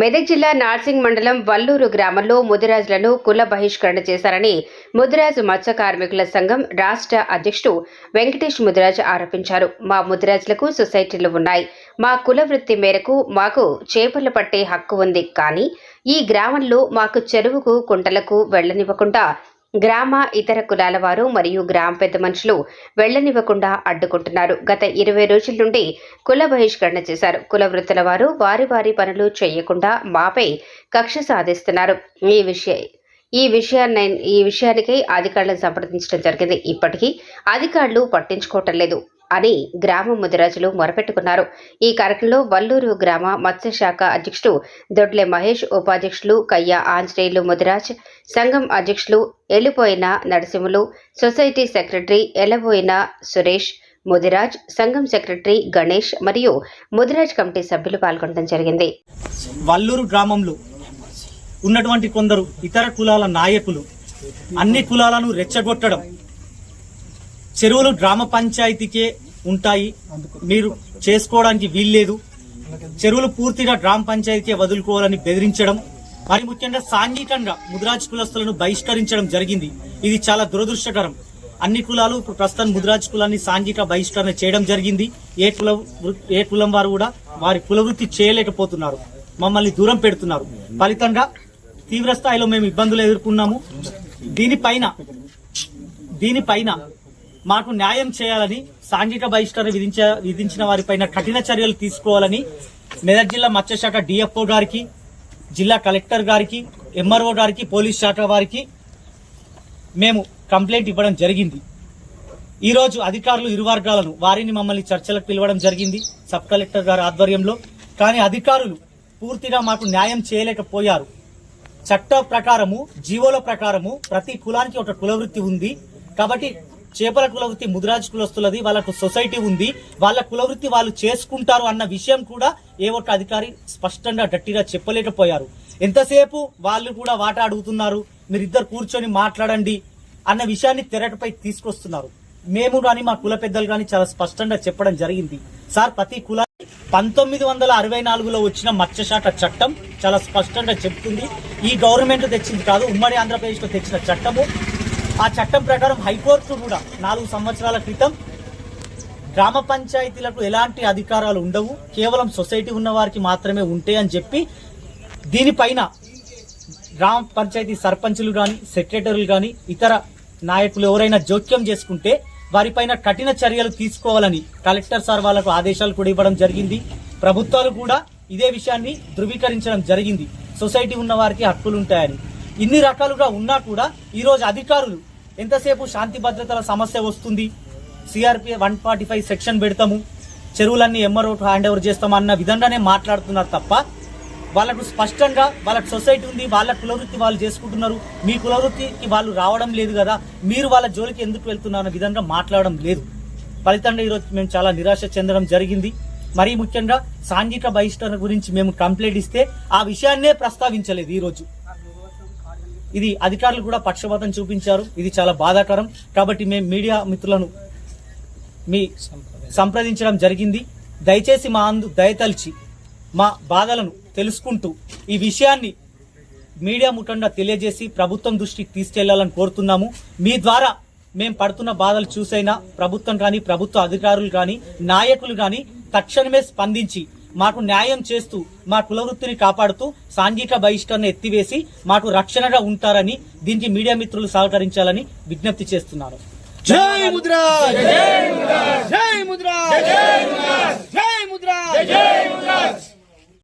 మెదక్ జిల్లా నార్సింగ్ మండలం వల్లూరు గ్రామంలో ముదిరాజులను కుల బహిష్కరణ చేశారని ముదిరాజు మత్స్య కార్మికుల సంఘం రాష్ట్ర అధ్యక్షుడు వెంకటేష్ ముదిరాజు ఆరోపించారు. మా ముదిరాజులకు సొసైటీలు ఉన్నాయి. మా కుల వృత్తి మేరకు మాకు చేపలు పట్టే హక్కు ఉంది. కానీ ఈ గ్రామంలో మాకు చెరువుకు కుంటలకు వెళ్ళనివ్వకుండా గ్రామ ఇతర కులాల వారు మరియు గ్రామ పెద్ద మనుషులు వెళ్ళనివ్వకుండా అడ్డుకుంటున్నారు. గత ఇరవై రోజుల నుండి కుల బహిష్కరణ చేశారు. కుల వృత్తుల వారు వారి వారి పనులు చేయకుండా మాపై కక్ష సాధిస్తున్నారు. ఈ విషయ ఈ విషయాన్ని ఈ విషయానికై అధికారులను సంప్రదించడం జరిగింది. ఇప్పటికీ అధికారులు పట్టించుకోవటం లేదు. అని గ్రామ ముదిరాజులు మొరపెట్టుకున్నారు. ఈ కార్యక్రమంలో వల్లూరు గ్రామ మత్స్యశాఖ అధ్యక్షుడు దొడ్లె మహేష్ ఉపాధ్యక్షులు కయ్య ఆంజనేయులు ముదిరాజ్ సంఘం అధ్యక్షులు ఎల్లిపోయిన నరసింహులు సొసైటీ సెక్రటరీ ఎల్లబోయిన సురేష్ ముదిరాజ్ సంఘం సెక్రటరీ గణేష్ మరియు ముదిరాజ్ కమిటీ సభ్యులు పాల్గొనడం జరిగింది. వల్లూరు గ్రామంలో ఉన్నటువంటి కొందరు ఇతర కులాల నాయకులు అన్ని కులాలను రెచ్చగొట్టడం చెరువులు గ్రామ పంచాయతీకే ఉంటాయి. మీరు చేసుకోవడానికి వీల్లేదు. చెరువులు పూర్తిగా గ్రామ పంచాయతీకే వదులుకోవాలని బెదిరించడం మరి ముఖ్యంగా సాంఘికంగా ముదిరాజ్ కులస్తులను బహిష్కరించడం జరిగింది. ఇది చాలా దురదృష్టకరం. అన్ని కులాలు ఇప్పుడు ప్రస్తుతం ముదిరాజ్ కులాన్ని సాంఘిక బహిష్కరణ చేయడం జరిగింది. ఏ కుల ఏ కులం వారు కూడా వారి కులవృత్తి చేయలేకపోతున్నారు. మమ్మల్ని దూరం పెడుతున్నారు. ఫలితంగా తీవ్ర స్థాయిలో మేము ఇబ్బందులు ఎదుర్కొన్నాము. దీనిపైన దీనిపైన మాకు న్యాయం చేయాలని సాంఘిక బహిష్కరణ విధించ విధించిన వారిపైన కఠిన చర్యలు తీసుకోవాలని మెదక్ జిల్లా మత్స్యశాఖ డిఎఫ్ఓ గారికి జిల్లా కలెక్టర్ గారికి ఎంఆర్ఓ గారికి పోలీస్ శాఖ వారికి మేము కంప్లైంట్ ఇవ్వడం జరిగింది. ఈరోజు అధికారులు ఇరు వర్గాలను వారిని మమ్మల్ని చర్చలకు పిలవడం జరిగింది సబ్ కలెక్టర్ గారి ఆధ్వర్యంలో. కానీ అధికారులు పూర్తిగా మాకు న్యాయం చేయలేకపోయారు. చట్ట ప్రకారము జీవోల ప్రకారము ప్రతి కులానికి ఒక కులవృత్తి ఉంది. కాబట్టి చేపల కులవృత్తి ముదిరాజ్ కులస్తులది వాళ్ళకు సొసైటీ ఉంది వాళ్ళ కులవృత్తి వాళ్ళు చేసుకుంటారు అన్న విషయం కూడా ఏ ఒక్క అధికారి స్పష్టంగా గట్టిగా చెప్పలేకపోయారు. ఎంతసేపు వాళ్ళు కూడా వాటా అడుగుతున్నారు మీరిద్దరు కూర్చొని మాట్లాడండి అన్న విషయాన్ని తెరటపై తీసుకొస్తున్నారు. మేము కానీ మా కుల పెద్దలు కానీ చాలా స్పష్టంగా చెప్పడం జరిగింది. సార్ ప్రతి కుల పంతొమ్మిది వందల అరవై నాలుగులో వచ్చిన మత్స్యశాఖ చట్టం చాలా స్పష్టంగా చెప్తుంది ఈ గవర్నమెంట్ తెచ్చింది కాదు ఉమ్మడి ఆంధ్రప్రదేశ్లో తెచ్చిన చట్టము. ఆ చట్టం ప్రకారం హైకోర్టు కూడా నాలుగు సంవత్సరాల క్రితం గ్రామ పంచాయతీలకు ఎలాంటి అధికారాలు ఉండవు. కేవలం సొసైటీ ఉన్న వారికి మాత్రమే ఉంటాయి అని చెప్పి దీనిపైన గ్రామ పంచాయతీ సర్పంచులు కానీ సెక్రటరీలు కానీ ఇతర నాయకులు ఎవరైనా జోక్యం చేసుకుంటే వారిపైన కఠిన చర్యలు తీసుకోవాలని కలెక్టర్ సార్ వాళ్ళకు ఆదేశాలు కూడా ఇవ్వడం జరిగింది. ప్రభుత్వాలు కూడా ఇదే విషయాన్ని ధృవీకరించడం జరిగింది. సొసైటీ ఉన్న వారికి హక్కులు ఉంటాయని ఇన్ని రకాలుగా ఉన్నా కూడా ఈరోజు అధికారులు ఎంతసేపు శాంతి భద్రతల సమస్య వస్తుంది? CRP one forty five section పెడతాము. చెరువులన్నీ ఎంఆర్ఓ హ్యాండ్ ఓవర్ చేస్తామన్న విధంగానే మాట్లాడుతున్నారు తప్ప వాళ్ళకు స్పష్టంగా వాళ్ళకి సొసైటీ ఉంది వాళ్ళ కులవృత్తి వాళ్ళు చేసుకుంటున్నారు. మీ కులవృత్తికి వాళ్ళు రావడం లేదు కదా మీరు వాళ్ళ జోలికి ఎందుకు వెళ్తున్నారు అన్న విధంగా మాట్లాడడం లేదు. ఫలితంగా ఈరోజు మేము చాలా నిరాశ చెందడం జరిగింది. మరీ ముఖ్యంగా సాంఘిక బహిష్కరణ గురించి మేము కంప్లైంట్ ఇస్తే ఆ విషయాన్నే ప్రస్తావించలేదు ఈరోజు. ఇది అధికారులు కూడా పక్షపాతం చూపించారు. ఇది చాలా బాధాకరం. కాబట్టి మేము మీడియా మిత్రులను మీ సంప్రదించడం జరిగింది. దయచేసి మా అందు దయతలిచి మా బాధలను తెలుసుకుంటూ ఈ విషయాన్ని మీడియా ముఖంగా తెలియజేసి ప్రభుత్వం దృష్టికి తీసుకెళ్ళాలని కోరుతున్నాము. మీ ద్వారా మేము పడుతున్న బాధలు చూసైనా ప్రభుత్వం కానీ ప్రభుత్వ అధికారులు కానీ నాయకులు కానీ తక్షణమే స్పందించి మాకు న్యాయం చేస్తూ మా కులవృత్తిని కాపాడుతూ సాంఘిక బహిష్కరణ ఎత్తివేసి మాకు రక్షణగా ఉంటారని దీనికి మీడియా మిత్రులు సహకరించాలని విజ్ఞప్తి చేస్తున్నారు. జై ముద్ర జై ముద్ర జై ముద్ర జై ముద్ర జై ముద్ర